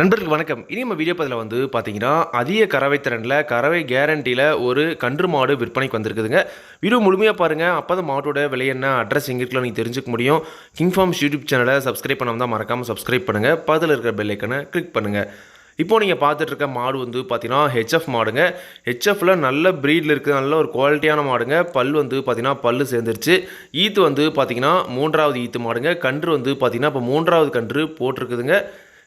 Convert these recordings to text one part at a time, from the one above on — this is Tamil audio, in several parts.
நண்பர்களுக்கு வணக்கம். இனி நம்ம வீடியோ பதில் வந்து பார்த்தீங்கன்னா அதிக கறவை திறனில் கறவை கேரண்டியில் ஒரு கன்று மாடு விற்பனைக்கு வந்திருக்குதுங்க. வீடியோ முழுமையாக பாருங்கள் அப்போ தான் மாட்டோட விலை என்ன அட்ரஸ் எங்கே இருக்குல்ல நீங்கள் தெரிஞ்சுக்க முடியும். கிங் ஃபார்ம்ஸ் யூடியூப் சேனலை சப்ஸ்கிரைப் பண்ணாமல் தான் மறக்காமல் சப்ஸ்கிரைப் பண்ணுங்கள் பதில் இருக்கிற பெல் ஐக்கனை கிளிக் பண்ணுங்கள் இப்போ நீங்கள் பார்த்துட்டு இருக்க மாடு வந்து பார்த்தீங்கன்னா ஹெச்எஃப் மாடுங்க. ஹெச்எஃப்பில் நல்ல ப்ரீடில் இருக்குது. நல்ல ஒரு குவாலிட்டியான மாடுங்க. பல் வந்து பார்த்தீங்கன்னா பல்லு சேர்ந்துருச்சு. ஈத்து வந்து பார்த்தீங்கன்னா மூன்றாவது ஈத்து மாடுங்க. கன்று வந்து பார்த்தீங்கன்னா இப்போ மூன்றாவது கன்று போட்டிருக்குதுங்க.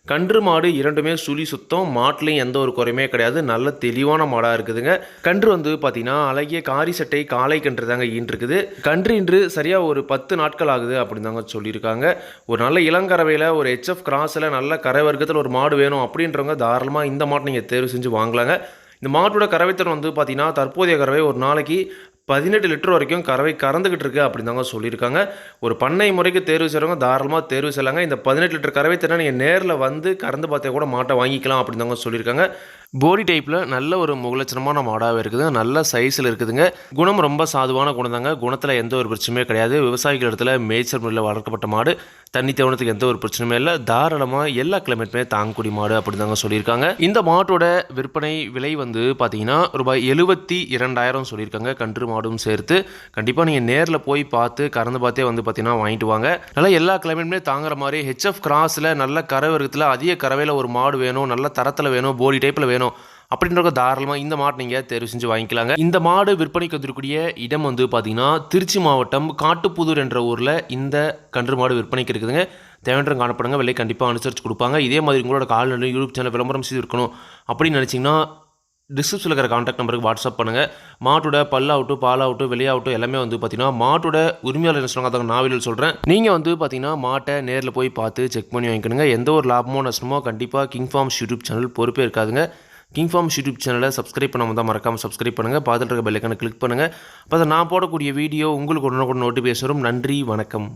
கன்று மாடு இரண்டுமே சுழி சுத்தம் மாட்டிலையும் எந்த ஒரு குறையுமே கிடையாது. நல்ல தெளிவான மாடாக இருக்குதுங்க. கன்று வந்து பார்த்தீங்கன்னா அழகிய காரி சட்டை காளை கன்று தாங்க ஈன்றிருக்குது. கன்று இன்று சரியாக ஒரு பத்து நாட்கள் ஆகுது அப்படின்னு தாங்க சொல்லியிருக்காங்க. ஒரு நல்ல இளங்கறவையில் ஒரு ஹெச்எஃப் கிராஸில் நல்ல கரை வர்க்கத்தில் ஒரு மாடு வேணும் அப்படின்றவங்க தாராளமாக இந்த மாட்டை நீங்கள் தேர்வு செஞ்சு வாங்கலாங்க. இந்த மாட்டோட கறவைத்திறன் வந்து பார்த்தீங்கன்னா தற்போதைய கறவை ஒரு நாளைக்கு பதினெட்டு லிட்டர் வரைக்கும் கறவை கறந்துக்கிட்டு இருக்கு அப்படின்னு தாங்க சொல்லியிருக்காங்க. ஒரு பண்ணை முறைக்கு தேர்வு செய்கிறவங்க தாராளமாக தேர்வு செய்யலாங்க. இந்த பதினெட்டு லிட்டர் கறவை திறனை நீங்கள் நேரில் வந்து கறந்து பார்த்தே கூட மாட்டை வாங்கிக்கலாம் அப்படின்னு தாங்க சொல்லியிருக்காங்க போடி டைப்பில் நல்ல ஒரு முகலட்சணமான மாடாகவே இருக்குது. நல்ல சைஸில் இருக்குதுங்க. குணம் ரொம்ப சாதுவான குணம் தாங்க குணத்தில் எந்த ஒரு பிரச்சனையுமே கிடையாது. விவசாயிகள் இடத்துல மேய்ச்சல் முறையில் வளர்க்கப்பட்ட மாடு. தண்ணி தேவனத்துக்கு எந்த ஒரு பிரச்சனையுமே இல்லை. தாராளமாக எல்லா கிளைமேட்டுமே தாங்கக்கூடிய மாடு அப்படின்னு தாங்க சொல்லியிருக்காங்க. இந்த மாட்டோட விற்பனை விலை வந்து பார்த்தீங்கன்னா ரூபாய் எழுபத்தி இரண்டாயிரம் சொல்லியிருக்காங்க. கன்று மாடும் சேர்த்து கண்டிப்பாக நீங்கள் நேரில் போய் பார்த்து கறந்து பார்த்தே வந்து பார்த்தீங்கன்னா வாங்கிட்டு வாங்க. நல்லா எல்லா கிளைமேட்டுமே தாங்குற மாதிரி ஹெச்எஃப் கிராஸில் நல்ல கரை அதிக கறவையில் ஒரு மாடு வேணும் நல்ல தரத்தில் வேணும் போடி டைப்பில் வேணும் அப்படின்றவங்க தாராளமாக இந்த மாடு நீங்கள் தேர்வு செஞ்சு வாங்கிக்கலாங்க. இந்த மாடு விற்பனைக்கு வந்திருக்கக்கூடிய இடம் வந்து பார்த்தீங்கன்னா திருச்சி மாவட்டம் காட்டுப்புதூர் என்ற ஊரில் இந்த கன்று மாடு விற்பனைக்கு இருக்குதுங்க. தேவையான காணப்படுங்க விலை கண்டிப்பாக அனுசரித்து கொடுப்பாங்க. இதே மாதிரி உங்களோட கால்நடை யூடியூப் சேனல் விளம்பரம் செய்து இருக்கணும் அப்படின்னு நினச்சிங்கன்னா டிஸ்கிரிப்ஷனில் இருக்கிற காண்டாக்ட் நம்பருக்கு வாட்ஸ்அப் பண்ணுங்கள் மாட்டோட பல்லாகட்டும் பாலாகட்டும் வெளியாகட்டும் எல்லாமே வந்து பார்த்தீங்கன்னா மாட்டோட உரிமையாளர் என்ன சொன்னாங்க அதை நான் சொல்கிறேன் நீங்கள் வந்து பார்த்தீங்கன்னா மாட்டை நேரில் போய் பார்த்து செக் பண்ணி வாங்கிக்கணுங்க. எந்த ஒரு லாபமோ நஷ்டமோ கண்டிப்பாக கிங் ஃபார்ம்ஸ் யூடியூப் சேனல் பொறுப்பே இருக்காதுங்க. கிங் ஃபார்ம்ஸ் யூடியூப் சேனலை சப்ஸ்கிரைப் பண்ணாமல் தான் மறக்காமல் சப்ஸ்கிரைப் பண்ணுங்கள் பார்த்துட்டு இருக்க பெல்லைக்கான கிளிக் பண்ணுங்கள் அப்போ நான் போடக்கூடிய வீடியோ உங்களுக்கு உடனுக்குடன் நோட்டிஃபிகேஷன் வரும். நன்றி வணக்கம்.